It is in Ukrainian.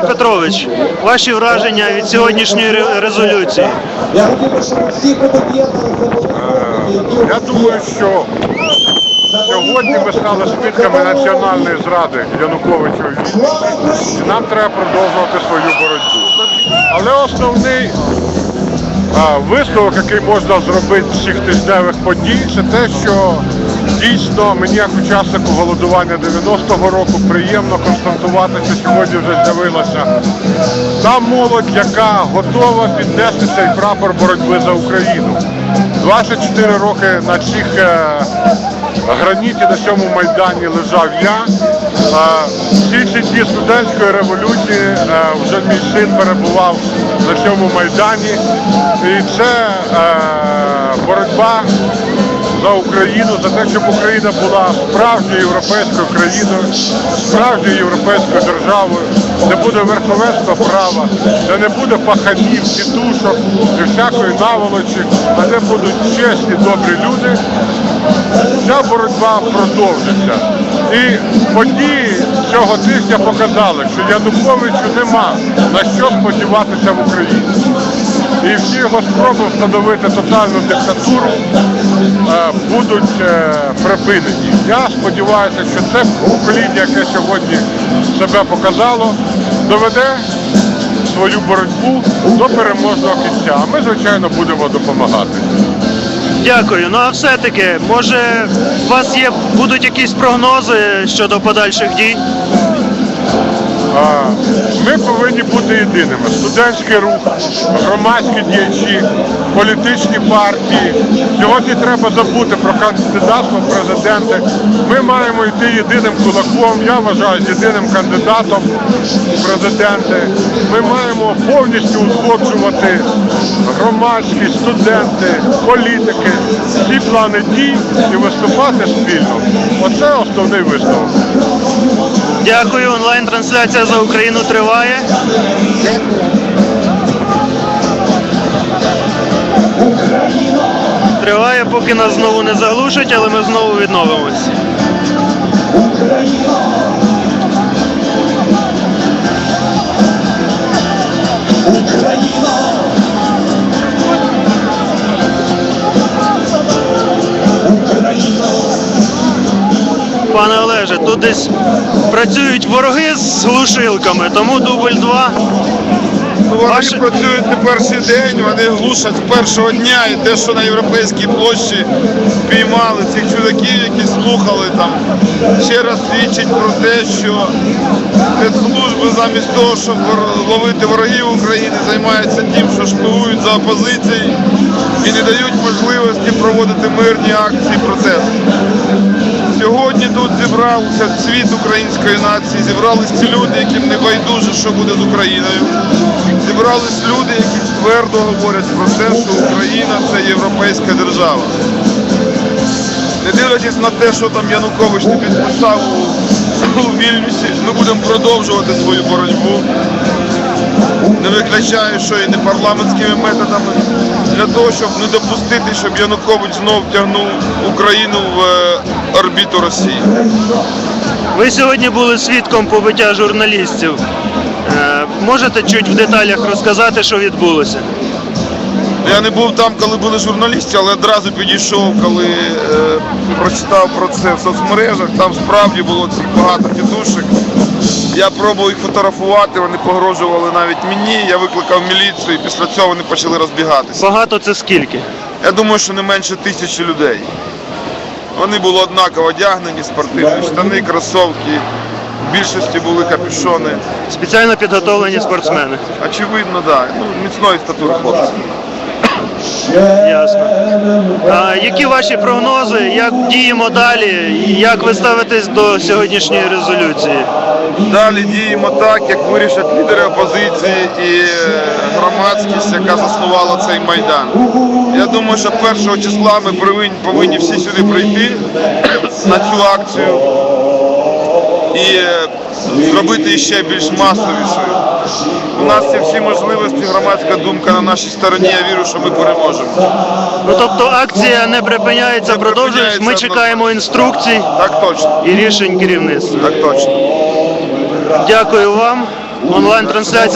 Сергій Петрович, ваші враження від сьогоднішньої резолюції. Я Я думаю, що сьогодні ми стали свідками національної зради Януковича у. І нам треба продовжувати свою боротьбу. Але основний висновок, який можна зробити з цих тижневих подій, це те, що дійсно мені як учаснику голодування 90-го року приємно констатувати, що сьогодні вже з'явилася та молодь, яка готова піднести цей прапор боротьби за Україну. 24 роки на цих е, граніті на цьому майдані лежав я. Всі ці дні студентської революції е, вже мій син перебував на цьому майдані. І це е, боротьба за Україну, за те, щоб Україна була справжньою європейською країною, справжньою європейською державою, де буде верховенство права, де не буде паханів, тітушок і всякої наволочі, а де будуть чесні, добрі люди. Ця боротьба продовжиться. І події цього тижня показали, що Януковичу нема на що сподіватися в Україні. І всі його спроби встановити тотальну диктатуру будуть е, припинені. Я сподіваюся, що це покоління, яке сьогодні себе показало, доведе свою боротьбу до переможного кінця. А ми, звичайно, будемо допомагати. Дякую. Ну а все-таки, може, у вас є будуть якісь прогнози щодо подальших дій? Ми повинні бути єдиними. Студентський рух, громадські діячі, політичні партії. Сьогодні треба забути про кандидатство в президенти. Ми маємо йти єдиним кулаком. Я вважаю, єдиним кандидатом в президенти. Ми маємо повністю узгоджувати громадські, студенти, політики, всі плани дій і виступати спільно. Оце основний висновок. Дякую. Онлайн-трансляція за Україну триває. Триває, поки нас знову не заглушать, але ми знову відновимось. Пане Олеже, тут десь працюють вороги з глушилками, тому дубль 2. Вони Ваше- працюють не перший день, вони глушать з першого дня і те, що на європейській площі піймали цих чудаків, які слухали там, ще раз свідчить про те, що спецслужби замість того, щоб ловити ворогів України, займаються тим, що шпигують за опозицією і не дають можливості проводити мирні акції протесту. Тут зібрався світ української нації, зібрались ці люди, яким не байдуже, що буде з Україною. Зібрались люди, які твердо говорять про те, що Україна це європейська держава. Не дивлячись на те, що там Янукович не підписав у Вільнюсі, ми будемо продовжувати свою боротьбу. Не виключаю, що і не парламентськими методами, для того, щоб не допустити, щоб Янукович знов тягнув Україну в е, орбіту Росії. Ви сьогодні були свідком побиття журналістів. Е, можете чуть в деталях розказати, що відбулося? Я не був там, коли були журналісти, але одразу підійшов, коли е, прочитав про це в соцмережах. Там справді було цих багато тітушек. Я пробував їх фотографувати, вони погрожували навіть мені. Я викликав міліцію, і після цього вони почали розбігатися. Багато це скільки? Я думаю, що не менше тисячі людей. Вони були однаково одягнені, спортивні штани, кросовки. В більшості були капюшони. Спеціально підготовлені спортсмени. Очевидно, так. Да. Ну, міцної статури хлопці. Ясно. А які ваші прогнози? Як діємо далі? Як ви ставитесь до сьогоднішньої резолюції? Далі діємо так, як вирішать лідери опозиції і е, громадськість, яка заснувала цей майдан. Я думаю, що 1 числа ми повинні, повинні всі сюди прийти на цю акцію і е, зробити ще більш масовішою. У нас є всі можливості, громадська думка на нашій стороні. Я вірю, що ми переможемо. Ну тобто акція не припиняється, Не продовжується. Ми припиняється, чекаємо інструкцій Так точно, і рішень керівництва. так точно. Дякую вам. онлайн-трансляція